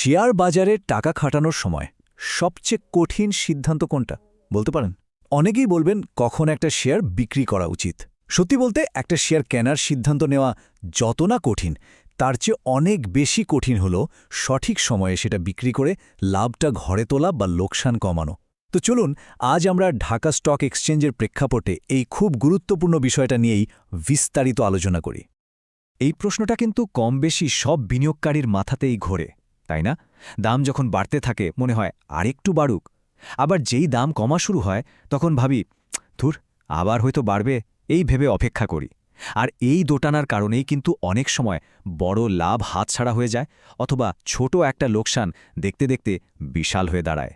Share বাজারে টাকা খাটানোর সময় সবচেয়ে কঠিন সিদ্ধান্ত কোনটা? বলতে পারেন। অনেকেই বলবেন, কখন একটা শেয়ার বিক্রি করা উচিত? সত্যি বলতে, একটা শেয়ার কেনার সিদ্ধান্ত নেওয়া যত না কঠিন, তার চেয়ে অনেক বেশি কঠিন হল সঠিক সময়ে সেটা বিক্রি করে লাভটা ঘরে তোলা বা লোকসান কমানো। তো চলুন, আজ আমরা ঢাকা স্টক এক্সচেঞ্জের প্রেক্ষাপটে এই খুব গুরুত্বপূর্ণ বিষয়টা নিয়েই বিস্তারিত আলোচনা করি। এই প্রশ্নটা কিন্তু কম বেশি সব বিনিয়োগকারীর মাথাতেই ঘোরে। তাই না? দাম যখন বাড়তে থাকে, মনে হয় আরেকটু বাড়ুক। আবার যেই দাম কমা শুরু হয়, তখন ভাবি, ধুর, আবার হয়তো বাড়বে, এই ভেবে অপেক্ষা করি। আর এই দোটানার কারণেই কিন্তু অনেক সময় বড় লাভ হাতছাড়া হয়ে যায়, অথবা ছোট একটা লোকসান দেখতে দেখতে বিশাল হয়ে দাঁড়ায়।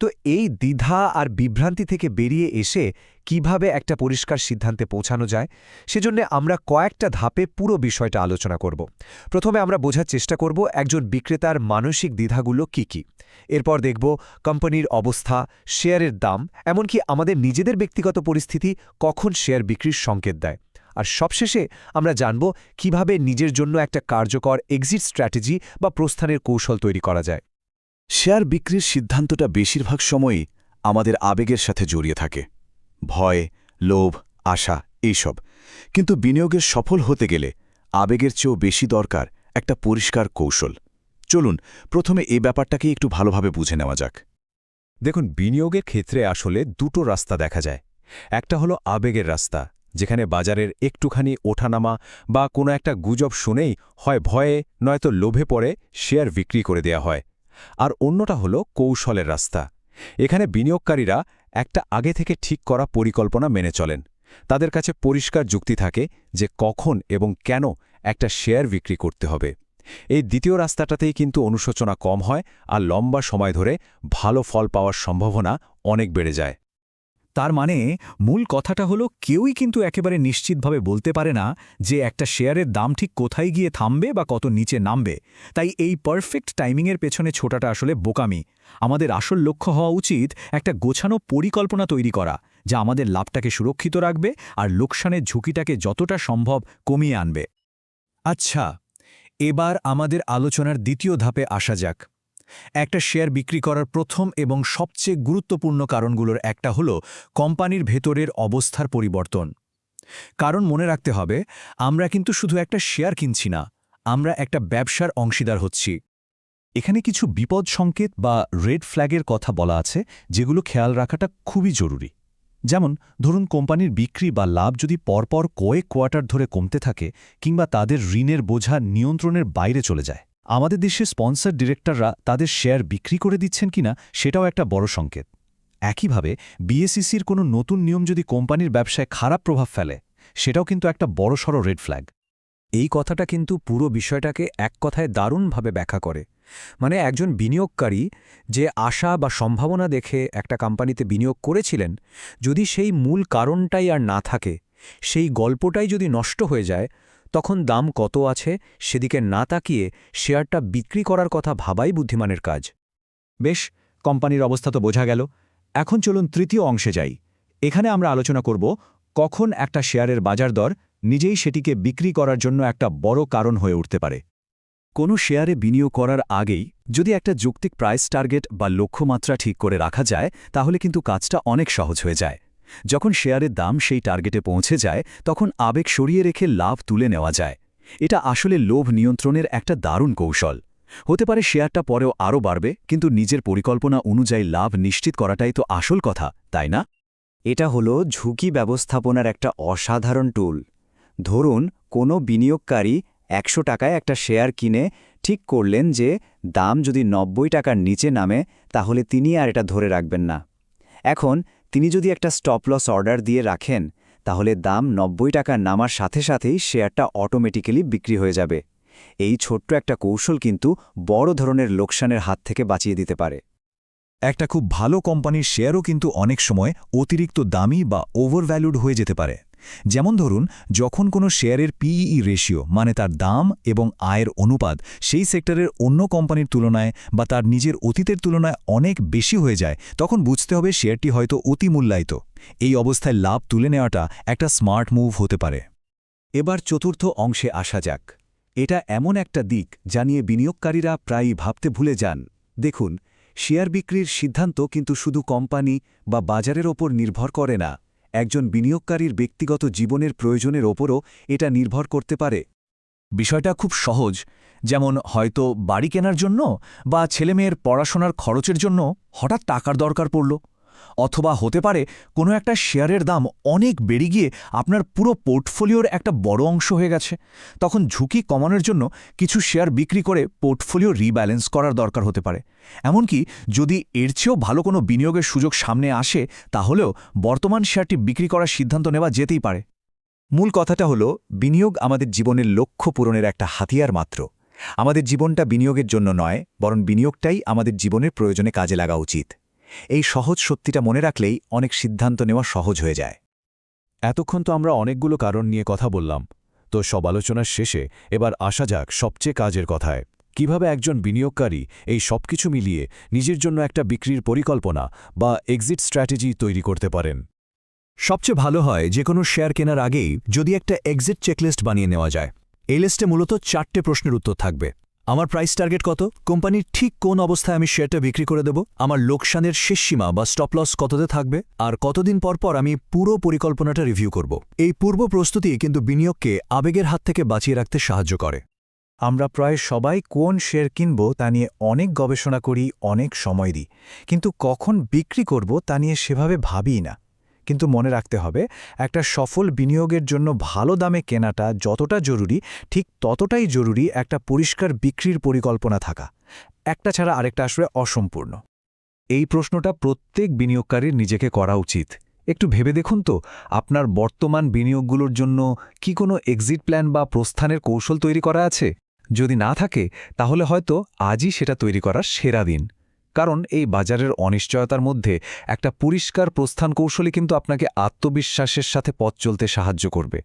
তো এই দ্বিধা আর বিভ্রান্তি থেকে বেরিয়ে এসে কীভাবে একটা পরিষ্কার সিদ্ধান্তে পৌঁছানো যায়, সেজন্য আমরা কয়েকটা ধাপে পুরো বিষয়টা আলোচনা করব। প্রথমে আমরা বোঝার চেষ্টা করব একজন বিক্রেতার মানসিক দ্বিধাগুলো কি কি। এরপর দেখব কোম্পানির অবস্থা, শেয়ারের দাম, এমনকি আমাদের নিজেদের ব্যক্তিগত পরিস্থিতি কখন শেয়ার বিক্রির সংকেত দেয়। আর সবশেষে আমরা জানব কীভাবে নিজের জন্য একটা কার্যকর এক্সিট স্ট্র্যাটেজি বা প্রস্থানের কৌশল তৈরি করা যায়। শেয়ার বিক্রির সিদ্ধান্তটা বেশিরভাগ সময়ই আমাদের আবেগের সাথে জড়িয়ে থাকে। ভয়, লোভ, আশা এইসব কিন্তু বিনিয়োগের সফল হতে গেলে আবেগের চেয়েও বেশি দরকার একটা পরিষ্কার কৌশল। চলুন, প্রথমে এই ব্যাপারটাকে একটু ভালোভাবে বুঝে নেওয়া যাক। দেখুন, বিনিয়োগের ক্ষেত্রে আসলে দুটো রাস্তা দেখা যায়। একটা হলো আবেগের রাস্তা, যেখানে বাজারের একটুখানি ওঠানামা বা কোনো একটা গুজব শুনেই হয় ভয়ে, নয়তো লোভে পড়ে শেয়ার বিক্রি করে দেয়া হয়। আর অন্যটা হল কৌশলের রাস্তা। এখানে বিনিয়োগকারীরা একটা আগে থেকে ঠিক করা পরিকল্পনা মেনে চলেন। তাদের কাছে পরিষ্কার যুক্তি থাকে যে কখন এবং কেন একটা শেয়ার বিক্রি করতে হবে। এই দ্বিতীয় রাস্তাটাতেই কিন্তু অনুশোচনা কম হয় আর লম্বা সময় ধরে ভালো ফল পাওয়ার সম্ভাবনা অনেক বেড়ে যায়। তার মানে মূল কথাটা হলো কেউই কিন্তু একেবারে নিশ্চিতভাবে বলতে পারে না যে একটা শেয়ারের দাম ঠিক কোথায় গিয়ে থামবে বা কত নিচে নামবে। তাই এই পারফেক্ট টাইমিংয়ের পেছনে ছোটাটা আসলে বোকামি। আমাদের আসল লক্ষ্য হওয়া উচিত একটা গোছানো পরিকল্পনা তৈরি করা, যা আমাদের লাভটাকে সুরক্ষিত রাখবে আর লোকসানের ঝুঁকিটাকে যতটা সম্ভব কমিয়ে আনবে। আচ্ছা এবার আমাদের আলোচনার দ্বিতীয় ধাপে আসা যাক। একটা শেয়ার বিক্রি করার প্রথম এবং সবচেয়ে গুরুত্বপূর্ণ কারণগুলোর একটা হল কোম্পানির ভেতরের অবস্থার পরিবর্তন। কারণ মনে রাখতে হবে, আমরা কিন্তু শুধু একটা শেয়ার কিনছি না, আমরা একটা ব্যবসার অংশীদার হচ্ছি। এখানে কিছু বিপদ সংকেত বা রেড ফ্ল্যাগের কথা বলা আছে, যেগুলো খেয়াল রাখাটা খুবই জরুরি। যেমন, ধরুন কোম্পানির বিক্রি বা লাভ যদি পরপর কয়েক কোয়ার্টার ধরে কমতে থাকে, কিংবা তাদের ঋণের বোঝা নিয়ন্ত্রণের বাইরে চলে যায়। আমাদের দেশে স্পন্সর ডিরেক্টররা তাদের শেয়ার বিক্রি করে দিচ্ছেন কিনা সেটাও একটা বড় সংকেত। একইভাবে বিএসইসির কোনো নতুন নিয়ম যদি কোম্পানির ব্যবসায় খারাপ প্রভাব ফেলে, সেটাও কিন্তু একটা বড়সড় রেড ফ্ল্যাগ এই কথাটা কিন্তু পুরো বিষয়টাকে এক কথায় দারুণভাবে ব্যাখ্যা করে। মানে একজন বিনিয়োগকারী যে আশা বা সম্ভাবনা দেখে একটা কোম্পানিতে বিনিয়োগ করেছিলেন, যদি সেই মূল কারণটাই আর না থাকে, সেই গল্পটাই যদি নষ্ট হয়ে যায় তখন দাম কত আছে সেদিকে না তাকিয়ে শেয়ারটা বিক্রি করার কথা ভাবাই বুদ্ধিমানের কাজ। বেশ, কোম্পানির অবস্থা তো বোঝা গেল। এখন চলুন তৃতীয় অংশে যাই। এখানে আমরা আলোচনা করব কখন একটা শেয়ারের বাজার দর নিজেই সেটিকে বিক্রি করার জন্য একটা বড় কারণ হয়ে উঠতে পারে। কোনো শেয়ারে বিনিয়োগ করার আগেই যদি একটা যৌক্তিক প্রাইস টার্গেট বা লক্ষ্যমাত্রা ঠিক করে রাখা যায়, তাহলে কিন্তু কাজটা অনেক সহজ হয়ে যায়। যখন শেয়ারের দাম সেই টার্গেটে পৌঁছে যায়, তখন আবেগ সরিয়ে রেখে লাভ তুলে নেওয়া যায়। এটা আসলে লোভ নিয়ন্ত্রণের একটা দারুণ কৌশল। হতে পারে শেয়ারটা পরেও আরও বাড়বে, কিন্তু নিজের পরিকল্পনা অনুযায়ী লাভ নিশ্চিত করাটাই তো আসল কথা, তাই না? এটা হলো ঝুঁকি ব্যবস্থাপনার একটা অসাধারণ টুল। ধরুন, কোনো বিনিয়োগকারী একশো টাকায় একটা শেয়ার কিনে ঠিক করলেন যে, দাম যদি নব্বই টাকার নিচে নামে, তাহলে তিনি আর এটা ধরে রাখবেন না। এখন তিনি যদি একটা স্টপ লস অর্ডার দিয়ে রাখেন, তাহলে দাম নব্বই টাকা নামার সাথে সাথেই শেয়ারটা অটোমেটিক্যালি বিক্রি হয়ে যাবে। এই ছোট্ট একটা কৌশল কিন্তু বড় ধরনের লোকসানের হাত থেকে বাঁচিয়ে দিতে পারে। একটা খুব ভালো কোম্পানির শেয়ারও কিন্তু অনেক সময় অতিরিক্ত দামি বা ওভারভ্যালুড হয়ে যেতে পারে। যেমন ধরুন, যখন কোনো শেয়ারের পিই রেশিও মানে তার দাম এবং আয়ের অনুপাত সেই সেক্টরের অন্য কোম্পানির তুলনায় বা তার নিজের অতীতের তুলনায় অনেক বেশি হয়ে যায়, তখন বুঝতে হবে শেয়ারটি হয়তো অতি মূল্যায়িত। এই অবস্থায় লাভ তুলে নেওয়াটা একটা স্মার্ট মুভ হতে পারে। এবার চতুর্থ অংশে আসা যাক। এটা এমন একটা দিক যা নিয়ে বিনিয়োগকারীরা প্রায়ই ভাবতে ভুলে যান। দেখুন, শেয়ার বিক্রির সিদ্ধান্ত কিন্তু শুধু কোম্পানি বা বাজারের ওপর নির্ভর করে না। একজন বিনিয়োগকারীর ব্যক্তিগত জীবনের প্রয়োজনের ওপরও এটা নির্ভর করতে পারে। বিষয়টা খুব সহজ, যেমন হয়তো বাড়ি কেনার জন্য বা ছেলেমেয়ের পড়াশোনার খরচের জন্য হঠাৎ টাকার দরকার পড়ল। অথবা হতে পারে কোনো একটা শেয়ারের দাম অনেক বেড়ে গিয়ে আপনার পুরো পোর্টফোলিওর একটা বড় অংশ হয়ে গেছে। তখন ঝুঁকি কমানোর জন্য কিছু শেয়ার বিক্রি করে পোর্টফোলিও রিব্যালেন্স করার দরকার হতে পারে। এমনকি যদি এর চেয়েও ভালো কোনো বিনিয়োগের সুযোগ সামনে আসে, তাহলেও বর্তমান শেয়ারটি বিক্রি করার সিদ্ধান্ত নেওয়া যেতেই পারে। মূল কথাটা হলো, বিনিয়োগ আমাদের জীবনের লক্ষ্য পূরণের একটা হাতিয়ার মাত্র। আমাদের জীবনটা বিনিয়োগের জন্য নয়, বরং বিনিয়োগটাই আমাদের জীবনের প্রয়োজনে কাজে লাগা উচিত। এই সহজ সত্যিটা মনে রাখলেই অনেক সিদ্ধান্ত নেওয়া সহজ হয়ে যায়। এতক্ষণ তো আমরা অনেকগুলো কারণ নিয়ে কথা বললাম, তো সব আলোচনার শেষে এবার আসা যাক সবচেয়ে কাজের কথায়। কীভাবে একজন বিনিয়োগকারী এই সবকিছু মিলিয়ে নিজের জন্য একটা বিক্রির পরিকল্পনা বা এক্সিট স্ট্র্যাটেজি তৈরি করতে পারেন? সবচেয়ে ভালো হয় যে কোনো শেয়ার কেনার আগেই যদি একটা এক্সিট চেকলিস্ট বানিয়ে নেওয়া যায়। এই লিস্টে মূলত চারটে প্রশ্নের উত্তর থাকবে। আমার প্রাইস টার্গেট কত? কোম্পানির ঠিক কোন অবস্থায় আমি শেয়ারটা বিক্রি করে দেব? আমার লোকসানের শেষ সীমা বা স্টপ লস কততে থাকবে? আর কতদিন পর পর আমি পুরো পরিকল্পনাটা রিভিউ করব? এই পূর্ব প্রস্তুতি কিন্তু বিনিয়োগকে আবেগের হাত থেকে বাঁচিয়ে রাখতে সাহায্য করে। আমরা প্রায় সবাই কোন শেয়ার কিনব তা নিয়ে অনেক গবেষণা করি, অনেক সময় দিই। কিন্তু কখন বিক্রি করব তা নিয়ে সেভাবে ভাবিই না। কিন্তু মনে রাখতে হবে, একটা সফল বিনিয়োগের জন্য ভালো দামে কেনাটা যতটা জরুরি, ঠিক ততটাই জরুরি একটা পরিষ্কার বিক্রির পরিকল্পনা থাকা। একটা ছাড়া আরেকটা আসলে অসম্পূর্ণ। এই প্রশ্নটা প্রত্যেক বিনিয়োগকারীর নিজেকে করা উচিত। একটু ভেবে দেখুন তো, আপনার বর্তমান বিনিয়োগগুলোর জন্য কি কোনো এক্সিট প্ল্যান বা প্রস্থানের কৌশল তৈরি করা আছে? যদি না থাকে, তাহলে হয়তো আজই সেটা তৈরি করার সেরা দিন। কারণ এই বাজারের অনিশ্চয়তার মধ্যে একটা পরিষ্কার প্রস্থান কৌশলী কিন্তু আপনাকে আত্মবিশ্বাসের সাথে পথ চলতে সাহায্য করবে।